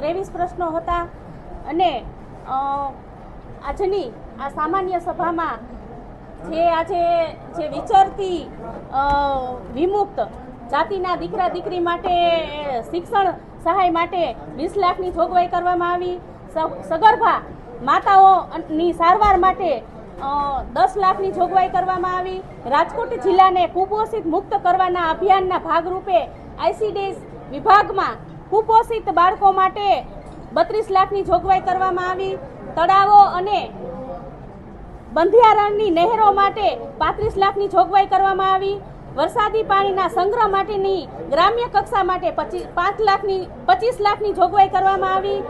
ત્રેવીસ પ્રશ્નો હતા. અને આજની આ સામાન્ય સભામાં જે આજે જે વિચરતી વિમુક્ત જાતિના દીકરા દીકરી માટે, શિક્ષણ સહાય માટે વીસ લાખની જોગવાઈ કરવામાં આવી. સગર્ભા માતાઓની સારવાર માટે દસ લાખની જોગવાઈ કરવામાં આવી. રાજકોટ જિલ્લાને કુપોષિત મુક્ત કરવાના અભિયાનના ભાગરૂપે આઈસીડીએસ વિભાગમાં કુપોષિત બાળકો માટે બત્રીસ લાખની જોગવાઈ કરવામાં આવી. તળાવો અને બંધિયારણની નહેરો માટે પાંત્રીસ લાખની જોગવાઈ કરવામાં આવી. વરસાદી પાણીના સંગ્રહ માટેની ગ્રામ્ય કક્ષા માટે પચીસ પાંચ લાખની, પચીસ લાખની જોગવાઈ કરવામાં આવી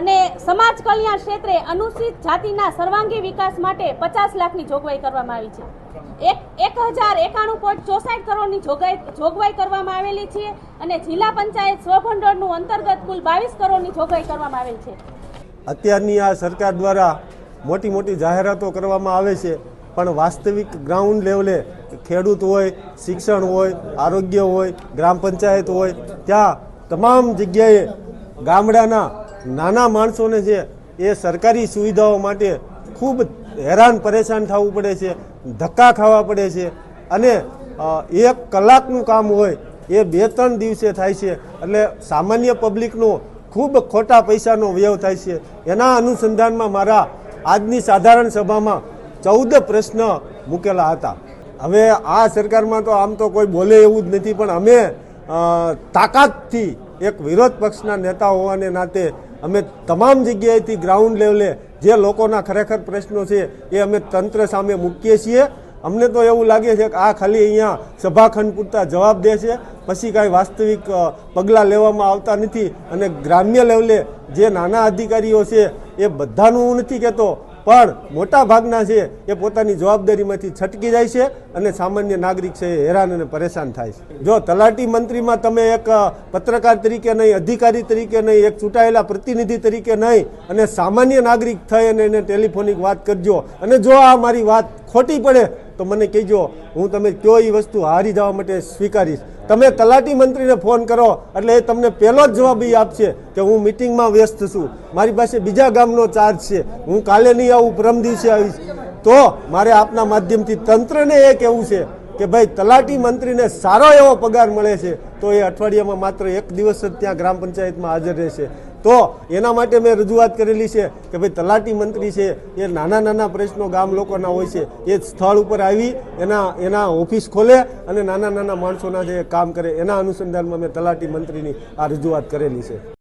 અને સમાજ કલ્યાણ ક્ષેત્રે અનુસૂચિત જાતિના સર્વાંગી વિકાસ માટે પચાસ લાખની જોગવાઈ કરવામાં આવી છે. એક એક હજાર એકાણું પોઈન્ટ ચોસાઠ કરોડની જોગવાઈ જોગવાઈ કરવામાં આવેલી છે અને જિલ્લા પંચાયત સ્વભંડોળનું અંતર્ગત કુલ બાવીસ કરોડની જોગવાઈ કરવામાં આવેલ છે. અત્યારની આ સરકાર દ્વારા મોટી મોટી જાહેરાતો કરવામાં આવે છે, પણ વાસ્તવિક ગ્રાઉન્ડ લેવલે ખેડૂત હોય, શિક્ષણ હોય, આરોગ્ય હોય, ગ્રામ પંચાયત હોય, ત્યાં તમામ જગ્યાએ ગામડાના નાના માણસોને છે એ સરકારી સુવિધાઓ માટે ખૂબ હેરાન પરેશાન થવું પડે છે, ધક્કા ખાવા પડે છે અને એક કલાકનું કામ હોય એ બે ત્રણ દિવસે થાય છે. એટલે સામાન્ય પબ્લિકનો ખૂબ ખોટા પૈસાનો વ્યય થાય છે. એના અનુસંધાનમાં મારા આજની સાધારણ સભામાં ચૌદ પ્રશ્ન મૂકેલા હતા. હવે આ સરકારમાં તો આમ તો કોઈ બોલે એવું જ નથી, પણ અમે તાકાતથી એક વિરોધ પક્ષના નેતા હોવાને નાતે અમે તમામ જગ્યાએથી ગ્રાઉન્ડ લેવલે જે લોકોના ખરેખર પ્રશ્નો છે એ અમે તંત્ર સામે મૂકીએ છીએ. અમને તો એવું લાગે છે કે આ ખાલી અહીંયા સભાખંડ પૂરતા જવાબ દે છે, પછી કાંઈ વાસ્તવિક પગલાં લેવામાં આવતા નથી. અને ગ્રામ્ય લેવલે જે નાના અધિકારીઓ છે એ બધાનું હું નથી કહેતો પણ મોટા ભાગના છે એ પોતાની જવાબદારીમાંથી છટકી જાય છે અને સામાન્ય નાગરિક છે હેરાન અને પરેશાન થાય છે. જો તલાટી મંત્રીમાં તમે એક પત્રકાર તરીકે નહીં, અધિકારી તરીકે નહીં, એક ચૂંટાયેલા પ્રતિનિધિ તરીકે નહીં અને સામાન્ય નાગરિક થઈ અને એને ટેલિફોનિક વાત કરજો અને જો આ મારી વાત ખોટી પડે તો મને કહેજો, હું તમે કયો એ વસ્તુ હારી જવા માટે સ્વીકારીશ. તમે તલાટી મંત્રીને ફોન કરો, એટલે એ તમને પહેલો જ જવાબ એ આપશે કે હું મિટિંગમાં વ્યસ્ત છું. મારી પાસે બીજા ગામનો ચાર્જ છે. હું કાલે નહીં આવું પરમ દિવસે આવીશ. તો મારે આપના માધ્યમથી તંત્રને એ કહેવું છે કે ભાઈ, તલાટી મંત્રીને સારો એવો પગાર મળે છે, તો એ અઠવાડિયામાં માત્ર એક દિવસ જ ત્યાં ગ્રામ પંચાયતમાં હાજર રહેશે. તો એના માટે મેં રજૂઆત કરેલી છે કે ભાઈ તલાટી મંત્રી છે, એ નાના નાના પ્રશ્નો ગામ લોકોના હોય છે, એ સ્થળ ઉપર આવી, એના એના ઓફિસ ખોલે અને નાના નાના માણસોના જે કામ કરે, એના અનુસંધાનમાં મેં તલાટી મંત્રીની આ રજૂઆત કરેલી છે.